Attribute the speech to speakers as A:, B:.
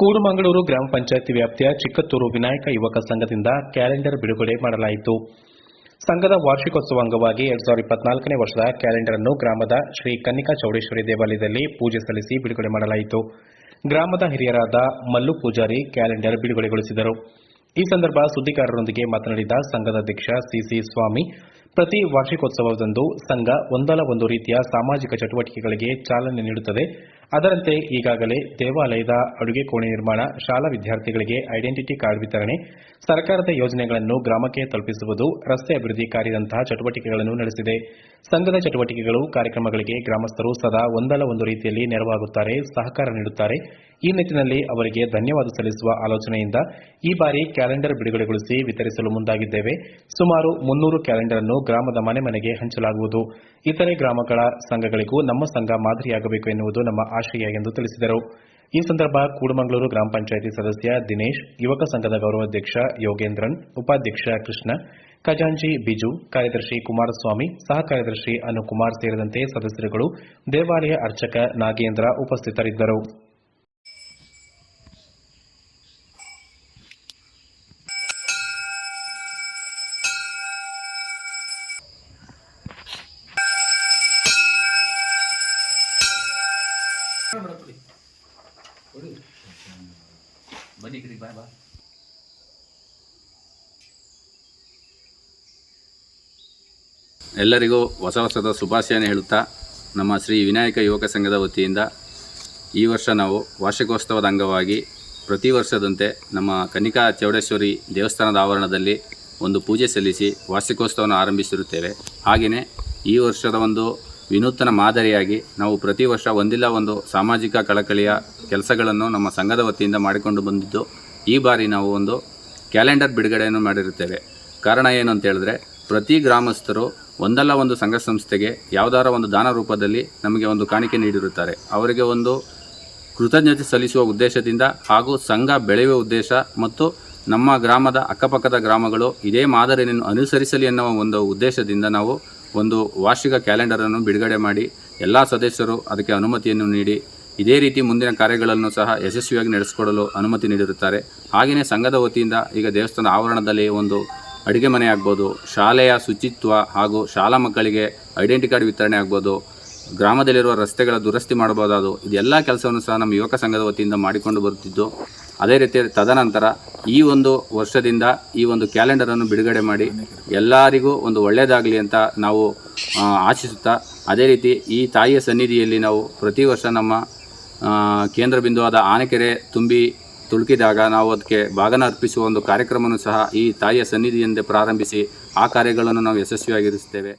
A: ಕೂಡುಮಂಗಳೂರು ಗ್ರಾಮ ಪಂಚಾಯತಿ ವ್ಯಾಪ್ತಿಯ ಚಿಕ್ಕತ್ತೂರು ವಿನಾಯಕ ಯುವಕ ಸಂಘದಿಂದ ಕ್ಯಾಲೆಂಡರ್ ಬಿಡುಗಡೆ ಮಾಡಲಾಯಿತು. ಸಂಘದ ವಾರ್ಷಿಕೋತ್ಸವ ಅಂಗವಾಗಿ ಎರಡ್ ಸಾವಿರದ ಇಪ್ಪತ್ನಾಲ್ಕನೇ ವರ್ಷದ ಕ್ಯಾಲೆಂಡರ್ ಅನ್ನು ಗ್ರಾಮದ ಶ್ರೀ ಕನ್ನಿಕಾ ಚೌಡೇಶ್ವರಿ ದೇವಾಲಯದಲ್ಲಿ ಪೂಜೆ ಸಲ್ಲಿಸಿ ಬಿಡುಗಡೆ ಮಾಡಲಾಯಿತು. ಗ್ರಾಮದ ಹಿರಿಯರಾದ ಮಲ್ಲು ಪೂಜಾರಿ ಕ್ಯಾಲೆಂಡರ್ ಬಿಡುಗಡೆಗೊಳಿಸಿದರು. ಈ ಸಂದರ್ಭ ಸುದ್ದಿಗಾರರೊಂದಿಗೆ ಮಾತನಾಡಿದ ಸಂಘದ ಅಧ್ಯಕ್ಷ ಸಿಸಿ ಸ್ವಾಮಿ, ಪ್ರತಿ ವಾರ್ಷಿಕೋತ್ಸವದಂದು ಸಂಘ ಒಂದಲ್ಲ ಒಂದು ರೀತಿಯ ಸಾಮಾಜಿಕ ಚಟುವಟಿಕೆಗಳಿಗೆ ಚಾಲನೆ ನೀಡುತ್ತದೆ. ಅದರಂತೆ ಈಗಾಗಲೇ ದೇವಾಲಯದ ಅಡುಗೆ ಕೋಣೆ ನಿರ್ಮಾಣ, ಶಾಲಾ ವಿದ್ಯಾರ್ಥಿಗಳಿಗೆ ಐಡೆಂಟಿಟಿ ಕಾರ್ಡ್ ವಿತರಣೆ, ಸರ್ಕಾರದ ಯೋಜನೆಗಳನ್ನು ಗ್ರಾಮಕ್ಕೆ ತಲುಪಿಸುವುದು, ರಸ್ತೆ ಅಭಿವೃದ್ಧಿ ಕಾರ್ಯದಂತಹ ಚಟುವಟಿಕೆಗಳನ್ನು ನಡೆಸಿದೆ. ಸಂಘದ ಚಟುವಟಿಕೆಗಳು, ಕಾರ್ಯಕ್ರಮಗಳಿಗೆ ಗ್ರಾಮಸ್ಥರು ಸದಾ ಒಂದಲ್ಲ ಒಂದು ರೀತಿಯಲ್ಲಿ ನೆರವಾಗುತ್ತಾರೆ, ಸಹಕಾರ ನೀಡುತ್ತಾರೆ. ಈ ನಿಟ್ಟಿನಲ್ಲಿ ಅವರಿಗೆ ಧನ್ಯವಾದ ಸಲ್ಲಿಸುವ ಆಲೋಚನೆಯಿಂದ ಈ ಬಾರಿ ಕ್ಯಾಲೆಂಡರ್ ಬಿಡುಗಡೆಗೊಳಿಸಿ ವಿತರಿಸಲು ಮುಂದಾಗಿದ್ದೇವೆ. ಸುಮಾರು ಮುನ್ನೂರು ಕ್ಯಾಲೆಂಡರ್ ಅನ್ನು ಗ್ರಾಮದ ಮನೆ ಮನೆಗೆ ಹಂಚಲಾಗುವುದು. ಇತರೆ ಗ್ರಾಮಗಳ ಸಂಘಗಳಿಗೂ ನಮ್ಮ ಸಂಘ ಮಾದರಿಯಾಗಬೇಕು ಎನ್ನುವುದು ನಮ್ಮ ಆಶಯ ಎಂದು ತಿಳಿಸಿದರು. ಈ ಸಂದರ್ಭ ಕೂಡಮಂಗಳೂರು ಗ್ರಾಮ ಪಂಚಾಯಿತಿ ಸದಸ್ಯ ದಿನೇಶ್, ಯುವಕ ಸಂಘದ ಗೌರವಾಧ್ಯಕ್ಷ ಯೋಗೇಂದ್ರನ್, ಉಪಾಧ್ಯಕ್ಷ ಕೃಷ್ಣ, ಖಜಾಂಚಿ ಬಿಜು, ಕಾರ್ಯದರ್ಶಿ ಕುಮಾರಸ್ವಾಮಿ, ಸಹ ಕಾರ್ಯದರ್ಶಿ ಅನುಕುಮಾರ್ ಸೇರಿದಂತೆ ಸದಸ್ಯರುಗಳು ದೇವಾಲಯ ಅರ್ಚಕ ನಾಗೇಂದ್ರ ಉಪಸ್ಥಿತರಿದ್ದರು.
B: ಬನ್ನಿ ಕಡೆ ಬಾ ಬಾ ಎಲ್ಲರಿಗೂ ಹೊಸ ವರ್ಷದ ಶುಭಾಶಯನ ಹೇಳುತ್ತಾ ನಮ್ಮ ಶ್ರೀ ವಿನಾಯಕ ಯುವಕ ಸಂಘದ ವತಿಯಿಂದ ಈ ವರ್ಷ ನಾವು ವಾರ್ಷಿಕೋತ್ಸವದ ಅಂಗವಾಗಿ ಪ್ರತಿ ವರ್ಷದಂತೆ ನಮ್ಮ ಕನಿಕಾ ಚೌಡೇಶ್ವರಿ ದೇವಸ್ಥಾನದ ಆವರಣದಲ್ಲಿ ಒಂದು ಪೂಜೆ ಸಲ್ಲಿಸಿ ವಾರ್ಷಿಕೋತ್ಸವವನ್ನು ಆರಂಭಿಸಿರುತ್ತೇವೆ. ಹಾಗೆಯೇ ಈ ವರ್ಷದ ಒಂದು ವಿನೂತನ ಮಾದರಿಯಾಗಿ ನಾವು ಪ್ರತಿ ವರ್ಷ ಒಂದಿಲ್ಲ ಒಂದು ಸಾಮಾಜಿಕ ಕಳಕಳಿಯ ಕೆಲಸಗಳನ್ನು ನಮ್ಮ ಸಂಘದ ವತಿಯಿಂದ ಮಾಡಿಕೊಂಡು ಬಂದಿದ್ದು, ಈ ಬಾರಿ ನಾವು ಒಂದು ಕ್ಯಾಲೆಂಡರ್ ಬಿಡುಗಡೆಯನ್ನು ಮಾಡಿರುತ್ತೇವೆ. ಕಾರಣ ಏನು ಅಂತ ಹೇಳಿದ್ರೆ, ಪ್ರತಿ ಗ್ರಾಮಸ್ಥರು ಒಂದಲ್ಲ ಒಂದು ಸಂಘ ಸಂಸ್ಥೆಗೆ ಯಾವುದಾರ ಒಂದು ದಾನ ರೂಪದಲ್ಲಿ ನಮಗೆ ಒಂದು ಕಾಣಿಕೆ ನೀಡಿರುತ್ತಾರೆ. ಅವರಿಗೆ ಒಂದು ಕೃತಜ್ಞತೆ ಸಲ್ಲಿಸುವ ಉದ್ದೇಶದಿಂದ ಹಾಗೂ ಸಂಘ ಬೆಳೆಯುವ ಉದ್ದೇಶ ಮತ್ತು ನಮ್ಮ ಗ್ರಾಮದ ಅಕ್ಕಪಕ್ಕದ ಗ್ರಾಮಗಳು ಇದೇ ಮಾದರಿಯನ್ನು ಅನುಸರಿಸಲಿ ಎನ್ನುವ ಒಂದು ಉದ್ದೇಶದಿಂದ ನಾವು ಒಂದು ವಾರ್ಷಿಕ ಕ್ಯಾಲೆಂಡರನ್ನು ಬಿಡುಗಡೆ ಮಾಡಿ ಎಲ್ಲ ಸದಸ್ಯರು ಅದಕ್ಕೆ ಅನುಮತಿಯನ್ನು ನೀಡಿ ಇದೇ ರೀತಿ ಮುಂದಿನ ಕಾರ್ಯಗಳನ್ನು ಸಹ ಯಶಸ್ವಿಯಾಗಿ ನಡೆಸಿಕೊಡಲು ಅನುಮತಿ ನೀಡಿರುತ್ತಾರೆ. ಹಾಗೆಯೇ ಸಂಘದ ವತಿಯಿಂದ ಈಗ ದೇವಸ್ಥಾನ ಆವರಣದಲ್ಲಿ ಒಂದು ಅಡುಗೆ ಮನೆ ಆಗ್ಬೋದು, ಶಾಲೆಯ ಶುಚಿತ್ವ ಹಾಗೂ ಶಾಲಾ ಮಕ್ಕಳಿಗೆ ಐಡೆಂಟಿ ಕಾರ್ಡ್ ವಿತರಣೆ ಆಗ್ಬೋದು, ಗ್ರಾಮದಲ್ಲಿರುವ ರಸ್ತೆಗಳ ದುರಸ್ತಿ ಮಾಡಬಹುದಾದ ಇದೆಲ್ಲ ಕೆಲಸವನ್ನು ಸಹ ನಮ್ಮ ಯುವಕ ಸಂಘದ ವತಿಯಿಂದ ಮಾಡಿಕೊಂಡು ಬರುತ್ತಿದ್ದು, ಅದೇ ರೀತಿ ತದನಂತರ ಈ ಒಂದು ವರ್ಷದಿಂದ ಈ ಒಂದು ಕ್ಯಾಲೆಂಡರನ್ನು ಬಿಡುಗಡೆ ಮಾಡಿ ಎಲ್ಲರಿಗೂ ಒಂದು ಒಳ್ಳೆಯದಾಗಲಿ ಅಂತ ನಾವು ಆಶಿಸುತ್ತಾ, ಅದೇ ರೀತಿ ಈ ತಾಯಿಯ ಸನ್ನಿಧಿಯಲ್ಲಿ ನಾವು ಪ್ರತಿ ವರ್ಷ ನಮ್ಮ ಕೇಂದ್ರ ಬಿಂದುವಾದ ಆನೆಕೆರೆ ತುಂಬಿ ತುಳುಕಿದಾಗ ನಾವು ಅದಕ್ಕೆ ಭಾಗನ ಅರ್ಪಿಸುವ ಒಂದು ಕಾರ್ಯಕ್ರಮವನ್ನು ಸಹ ಈ ತಾಯಿಯ ಸನ್ನಿಧಿಯಿಂದ ಪ್ರಾರಂಭಿಸಿ ಆ ಕಾರ್ಯಗಳನ್ನು ನಾವು ಯಶಸ್ವಿಯಾಗಿರಿಸುತ್ತೇವೆ